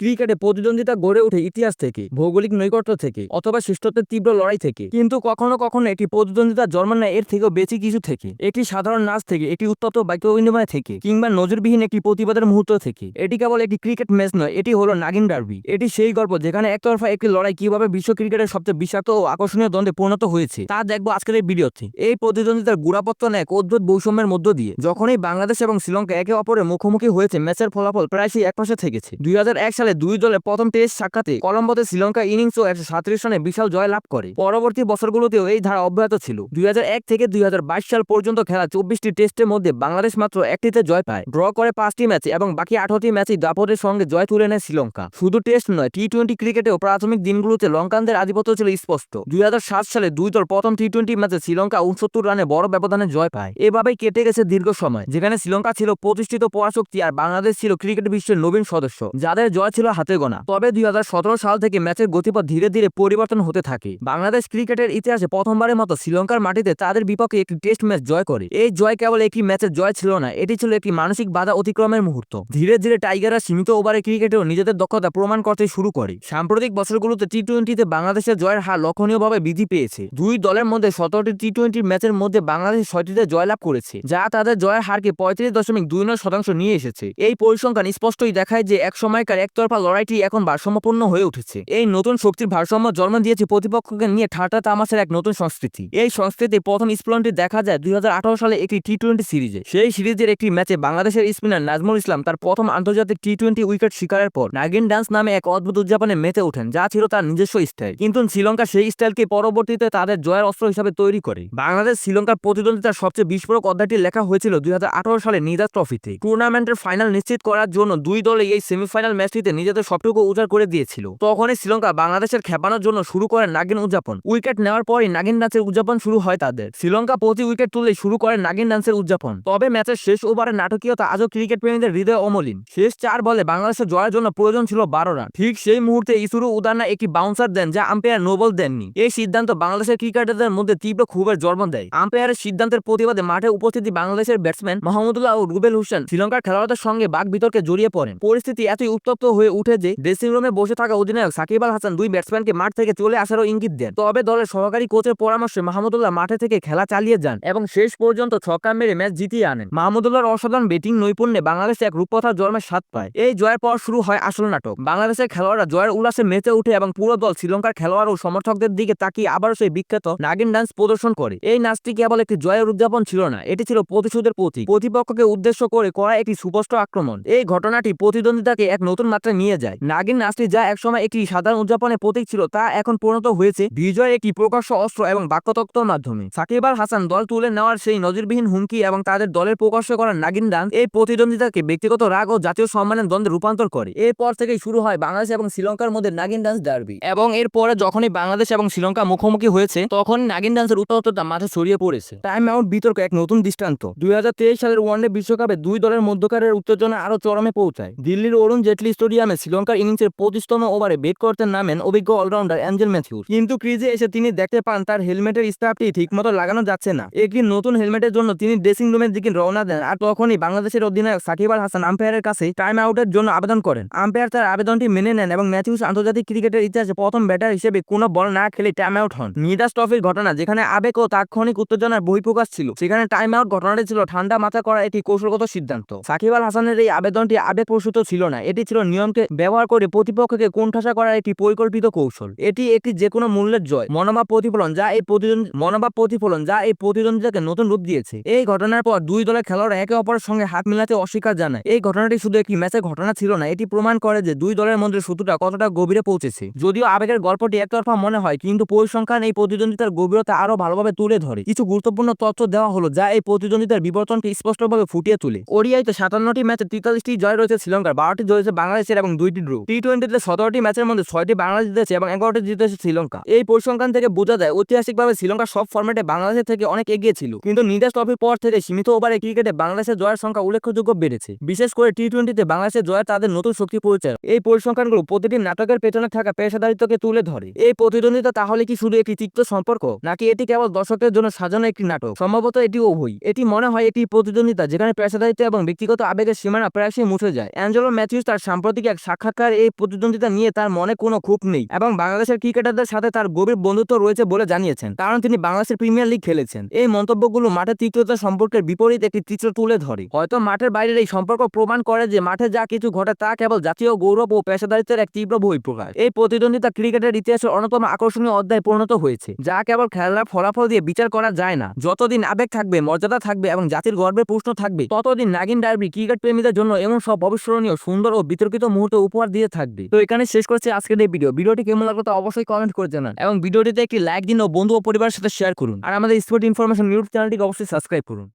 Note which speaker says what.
Speaker 1: ক্রিকেটে প্রতিদ্বন্দ্বিতা গড়ে ওঠে ইতিহাস থেকে, ভৌগোলিক নৈকট্য থেকে, অথবা শ্রেষ্ঠত্বের তীব্র লড়াই থেকে। কিন্তু কখনো কখনো এটি প্রতিদ্বন্দ্বিতা জন্ম নেয় এর থেকেও বেশি কিছু থেকে। একটি সাধারণ নাচ থেকে একটি উত্তপ্ত বাক্য বিনিময় থেকে, কিংবা নজরবিহীন একটি প্রতিবাদের মুহূর্ত থেকে। এটি কেবল একটি ক্রিকেট ম্যাচ নয়, এটি হলো নাগিন ডার্বি। এটি সেই গল্প যেখানে একতরফা একটি লড়াই কীভাবে বিশ্ব ক্রিকেটের সবচেয়ে বিষাক্ত ও আকর্ষণীয় দ্বন্দ্বে পরিণত হয়েছে, তা দেখব আজকের এই ভিডিওতে। এই প্রতিদ্বন্দ্বিতার গুড়াপত্তন এক অদ্ভুত বৈষম্যের মধ্য দিয়ে, যখনই বাংলাদেশ এবং শ্রীলঙ্কা একে অপরের মুখোমুখি হয়েছে, ম্যাচের ফলাফল প্রায়শই একপাশে থেকেছে। দুই হাজার এক সালে দুই দলের প্রথম টেস্ট সাক্ষাতে কলম্বোতে শ্রীলঙ্কা ইনিংস ও একশো সাতত্রিশ রানে বিশাল জয় লাভ করে। পরবর্তী বছরগুলোতেও এই ধারা অব্যাহত ছিল। দুই হাজার এক থেকে দুই হাজার বাইশ সাল পর্যন্ত খেলা চব্বিশটি টেস্টের মধ্যে বাংলাদেশ মাত্র একটিতে জয় পায়। ড্র করে পাঁচটি ম্যাচে এবং বাকি আঠারোটি ম্যাচে দাপটের সঙ্গে জয় তুলে নেয় শ্রীলঙ্কা। শুধু টেস্ট নয় টি টোয়েন্টি ক্রিকেটেও প্রাথমিক দিনগুলোতে লঙ্কানদের আধিপত্য ছিল স্পষ্ট। দুই হাজার সাত সালে দুই দল প্রথম টি টোয়েন্টি ম্যাচে শ্রীলঙ্কা উনসত্তর রানে বড় ব্যবধানে জয় পায়। এভাবেই কেটে গেছে দীর্ঘ সময়, যেখানে শ্রীলঙ্কা ছিল প্রতিষ্ঠিত পরাশক্তি আর বাংলাদেশ ছিল ক্রিকেট বিশ্বের নবীন সদস্য, যাদের জয় ছিল হাতে গোনা। তবে দুই হাজার সতেরো সাল থেকে ম্যাচের গতিপথ ধীরে ধীরে পরিবর্তন হতে থাকে। বাংলাদেশ ক্রিকেটের ইতিহাসে প্রথমবারের মতো শ্রীলঙ্কার মাটিতে তাদের বিপক্ষে একটি টেস্ট ম্যাচ জয় করে। এই জয় কেবল একটি ম্যাচের জয় ছিল না, এটি ছিল একটি মানসিক বাধা অতিক্রমের মুহূর্ত। ধীরে ধীরে টাইগাররা সীমিত ওভারে ক্রিকেটেও নিজেদের দক্ষতা প্রমাণ করতে শুরু করে। সাম্প্রতিক বছরগুলোতে টি টোয়েন্টিতে বাংলাদেশের জয়ের হার লক্ষণীয়ভাবে বৃদ্ধি পেয়েছে। দুই দলের মধ্যে সতেরোটি টি টোয়েন্টি ম্যাচের মধ্যে বাংলাদেশ ছয়টিতে জয়লাভ করেছে, যা তাদের জয়ের হারকে পঁয়ত্রিশ দশমিক দুই নয় শতাংশ নিয়ে এসেছে। এই পরিসংখ্যান স্পষ্টই দেখায় যে এক সময়কার একতরফা লড়াইটি এখন ভারসাম্যপূর্ণ হয়ে উঠেছে। এই নতুন শক্তির ভারসাম্য জন্ম দিয়েছে প্রতিপক্ষকে নিয়ে ঠাট্টা তামাশের এক নতুন সংস্কৃতি। এই সংস্কৃতি প্রথম স্ফুলনটি দেখা যায় দুই হাজার আঠারো সালে একটি টি টোয়েন্টি সিরিজে। সেই সিরিজের একটি ম্যাচে বাংলাদেশের স্পিনার নাজমুল ইসলাম তার প্রথম আন্তর্জাতিক টি টোয়েন্টি উইকেট শিকারের পর নাগিন ডান্স নামে এক অদ্ভুত উদযাপনে মেতে ওঠেন, যা ছিল তার নিজস্ব স্টাইল। কিন্তু শ্রীলঙ্কা সেই স্টাইলকে পরবর্তীতে তাদের জয়ের অস্ত্র হিসাবে তৈরি করে। বাংলাদেশ শ্রীলঙ্কার প্রতিদ্বন্দ্বিতার সবচেয়ে বিস্ফোরক অধ্যায়টি লেখা হয়েছিল দুই হাজার আঠারো সালে নিজাজ ট্রফিতে। টুর্নামেন্টের ফাইনাল নিশ্চিত করার জন্য দুই দলে এই সেমিফাইনাল ম্যাচটিতে নিজেদের সবটুকু উজাড় করে দিয়েছিল। তখনই শ্রীলঙ্কা বাংলাদেশের খেপানোর জন্য শুরু করে নাগিন উদযাপন। উইকেট নেওয়ার পরই নাগিন ডান্সের উদযাপন শুরু হয় তাদের। শ্রীলঙ্কা প্রতি উইকেট তুলে শুরু করে নাগিন ডান্সের উদযাপন। তবে ম্যাচের শেষ ওভারের নাটকীয়তা আজও ক্রিকেট প্রেমীদের হৃদয় অমলিন। শেষ চার বলে বাংলাদেশের জয়ের জন্য প্রয়োজন ছিল বারো রান। ঠিক সেই মুহূর্তে ইসুরু উদানা একটি বাউন্সার দেন যা আম্পায়ার নোবল দেননি। এই সিদ্ধান্ত বাংলাদেশের ক্রিকেটারদের মধ্যে তীব্র ক্ষোভের জন্ম দেয়। আম্পায়ারের সিদ্ধান্তের প্রতিবাদে মাঠে উপস্থিতি বাংলাদেশের ব্যাটসম্যান মাহমুদুল্লাহ ও রুবেল হোসেন শ্রীলঙ্কার খেলোয়াড়দের সঙ্গে বাক বিতর্কে জড়িয়ে পড়েন। পরিস্থিতি এতই উত্তপ্ত হয়ে উঠে যে ড্রেসিং রুমে বসে থাকা অধিনায়ক সাকিব আল হাসান দুই ব্যাটসম্যানকে মাঠ থেকে চলে আসারও ইঙ্গিত দেন। তবে দলের সহকারী কোচের পরামর্শে মাহমুদুল্লাহ মাঠে থেকে খেলা চালিয়ে যান এবং শেষ পর্যন্ত ছক্কা মেরে ম্যাচ জিতিয়ে আনেন। মাহমুদুল্লাহর অসাধারণ ব্যাটিং নৈপুণ্যে বাংলাদেশ এক রূপকথার জন্মের স্বাদ পায়। এই জয়ের পর শুরু হয় আসল নাটক। বাংলাদেশের খেলোয়াড়রা জয়ের উল্লাসে মেতে উঠে এবং পুরো দল শ্রীলঙ্কার খেলোয়াড় ও সমর্থকদের দিকে তাকিয়ে আবারও সেই বিখ্যাত নাগিন ডান্স প্রদর্শন করে। এই নাচটি কেবল একটি জয়ের উদযাপন ছিল না, এটি ছিল প্রতিশোধের প্রতীক। প্রতিপক্ষকে উদ্দেশ্য করে করা একটি সুস্পষ্ট আক্রমণ। এই ঘটনাটি প্রতিদ্বন্দ্বিতাকে এক নতুন মাত্রায় নিয়ে যায়। নাগিন নাচটি যা একসময় একটি সাধারণ উদযাপনের প্রতীক ছিল, তা এখন পরিণত হয়েছে। বিজয়ের একটি প্রকাশ্য অস্ত্র এবং বাক্যতত্ত্বর মাধ্যমে। সাকিব আল হাসান দল তুলে নেওয়ার সেই নজিরবিহীন হুমকি এবং তাদের দলের প্রকাশ্য করা নাগিন ডান্স এই প্রতিদ্বন্দ্বিতাকে ব্যক্তিগত রাগ ও জাতীয় সম্মানের দ্বন্দ্বে রূপান্তর করে। এরপর থেকেই শুরু হয় বাংলাদেশ এবং শ্রীলঙ্কার মধ্যে নাগিন ডান্স ডার্বি। এবং এরপরে যখনই বাংলাদেশ এবং শ্রীলঙ্কা মুখোমুখি হয়েছে তখন নাগিন ডান্সের উত্তরতা মাঠে ছড়িয়ে পড়েছে। টাইম আউট বিতর্ক এক নতুন দৃষ্টান্ত। দুই হাজার তেইশ সালের ওয়ানডে বিশ্বকাপে দুই দলের মধ্যকারের উত্তেজনা আরও চরমে পৌঁছায়। দিল্লির অরুণ জেটলি স্টেডিয়ামে শ্রীলঙ্কার ইনিংসের পঁচিশতম ওভারে বেট করতে নামেন অভিজ্ঞ অলরাউন্ডার অ্যাঞ্জেল ম্যাথিউস। কিন্তু ক্রিজে এসে তিনি দেখতে পান, তার হেলমেটের স্টাফটি ঠিকমতো লাগানো যাচ্ছে না। একটি নতুন হেলমেটের জন্য তিনি ড্রেসিং রুমের দিকে রওনা দেন আর তখনই বাংলাদেশের অধিনায়ক সাকিব আল হাসান আম্পায়ারের কাছে টাইম আউটের জন্য আবেদন করেন। আম্পায়ার তার আবেদনটি মেনে নেন এবং ম্যাথিউস আন্তর্জাতিক ক্রিকেটের ইতিহাসে প্রথম ব্যাটার হিসেবে কোনো বল না খেলে টাইম আউট হন। নিদাস ট্রফির ঘটনা, যেখানে আবেগ ও তাৎক্ষণিক উত্তেজনার বহিঃপ্রকাশ ছিল, সেখানে টাইম আউট ঘটনাটি ছিল ঠান্ডা মাথা করা একটি কৌশলগত সিদ্ধান্ত। সাকিব আল হাসানের এই আবেদনটি আবেগ আবেগপ্রসূত ছিল না, এটি ছিল নিয়মকে ব্যবহার করে প্রতিপক্ষকে কোণঠাসা করার একটি পরিকল্পিত কৌশল। এটি একটি যে কোনো মূল্যের জয়, মনোভাব প্রতিফলন যা এই প্রতিদ্বন্দ্বী, মনোভাব প্রতিফলন যা এই প্রতিদ্বন্দ্বিতাকে নতুন রূপ দিয়েছে। এই ঘটনার পর দুই দলের খেলোয়াড় একে অপরের সঙ্গে হাত মিলাতে অস্বীকার জানায়। এই ঘটনাটি শুধু একটি ম্যাচের ঘটনা ছিল না, এটি প্রমাণ করে যে দুই দলের মধ্যে শত্রুতা কতটা গভীরে পৌঁছেছে। যদিও আবেগের গল্পটি একতরফা মনে হয়, কিন্তু পরিসংখ্যান এই প্রতিদ্বন্দ্বিতার গভীরতা আরও ভালোভাবে তুলে ধরে। কিছু গুরুত্বপূর্ণ তথ্য দেওয়া হলো যা এই প্রতিদ্বন্দ্বিতার বিবর্তনকে স্পষ্টভাবে ফুটিয়ে তোলে। ওডিআইতে সাতান্নটি ম্যাচে তেতাল্লিশটি জয় রয়েছে শ্রীলঙ্কার, বারোটি জয় রয়েছে বাংলাদেশের এবং দুইটি ড্র টি টোয়েন্টিতে সতেরোটি ম্যাচের মধ্যে ছয়টি বাংলাদেশ জিতেছে এবং এগারোটি জিতেছে শ্রীলঙ্কা। এই পরিসংখ্যান থেকে বোঝা যায়, ঐতিহাসিকভাবে শ্রীলঙ্কা সব ফর্মেটে বাংলাদেশের থেকে অনেক এগিয়ে ছিল। কিন্তু নিদাস ট্রফির পর থেকে সীমিত ওভারে ক্রিকেটে বাংলাদেশের জয়ের সংখ্যা উল্লেখযোগ্য বেড়েছে। বিশেষ করে টি টোয়েন্টিতে বাংলাদেশের জয় তাদের নতুন শক্তি পরিচয়। এই পরিসংখ্যানগুলো প্রতিটি নাটকের পেছনে থাকা পেশাদারিত্বকে তুলে ধরে। এই প্রতিদ্বন্দ্বিতা তাহলে কি শুধু একটি তিক্ত সম্পর্ক, নাকি এটি কেবল দর্শকের জন্য সাজানো একটি নাটক? সম্ভবত এটি উভয় এটি মনে হয় একটি প্রতিদ্বন্দ্বিতা যেখানে পেশাদারিত্ব এবং ব্যক্তিগত আবেগের সীমানা প্রায়শই মুছে যায়। অ্যাঞ্জেলো ম্যাথিউস তার সাম্প্রতিক এক সাক্ষাৎকার এই প্রতিদ্বন্দ্বিতা নিয়ে তার মনে কোনো ক্ষোভ নেই এবং বাংলাদেশের ক্রিকেটারদের সাথে তার গভীর বন্ধুত্ব রয়েছে বলে জানিয়েছেন। কারণ তিনি বাংলাদেশের প্রিমিয়ার লিগ খেলেছেন। এই মন্তব্যগুলো মাঠের তিক্ততা সম্পর্কের বিপরীত একটি চিত্র তুলে ধরে। হয়তো মাঠের বাইরের এই সম্পর্ক প্রমাণ করে যে মাঠে যা কিছু ঘটে তা কেবল জাতীয় গৌরব ও পেশাদারিত্বের এক তীব্র বহিঃপ্রকাশ। এই প্রতিদ্বন্দ্বিতা ক্রিকেটের ইতিহাসের অন্যতম আকর্ষণীয় অধ্যায় পরিণত হয়েছে, যা কেবল খেলার ফলাফল দিয়ে বিচার করা যায় না। যতদিন আবেগ থাকবে, মর্যাদা থাকবে এবং জাতির গর্বের প্রশ্ন থাকবে, ততদিন নাগিন ডার্বি ক্রিকেট প্রেমীদের জন্য এমন সব অবিস্মরণীয়, সুন্দর ও বিতর্কিত মুহূর্ত উপহার দিয়ে থাকবে। তো এখানে শেষ করছে আজকের এই ভিডিও ভিডিওটি কেমন লাগল তা অবশ্যই কমেন্ট করে জানান। এবং ভিডিওটিতে একটি লাইক দিন ও বন্ধু ও পরিবারের সাথে শেয়ার করুন। আর আমাদের স্পোর্ট ইনফরমেশন ইউটিউব চ্যানেলটিকে অবশ্যই সাবস্ক্রাইব করুন।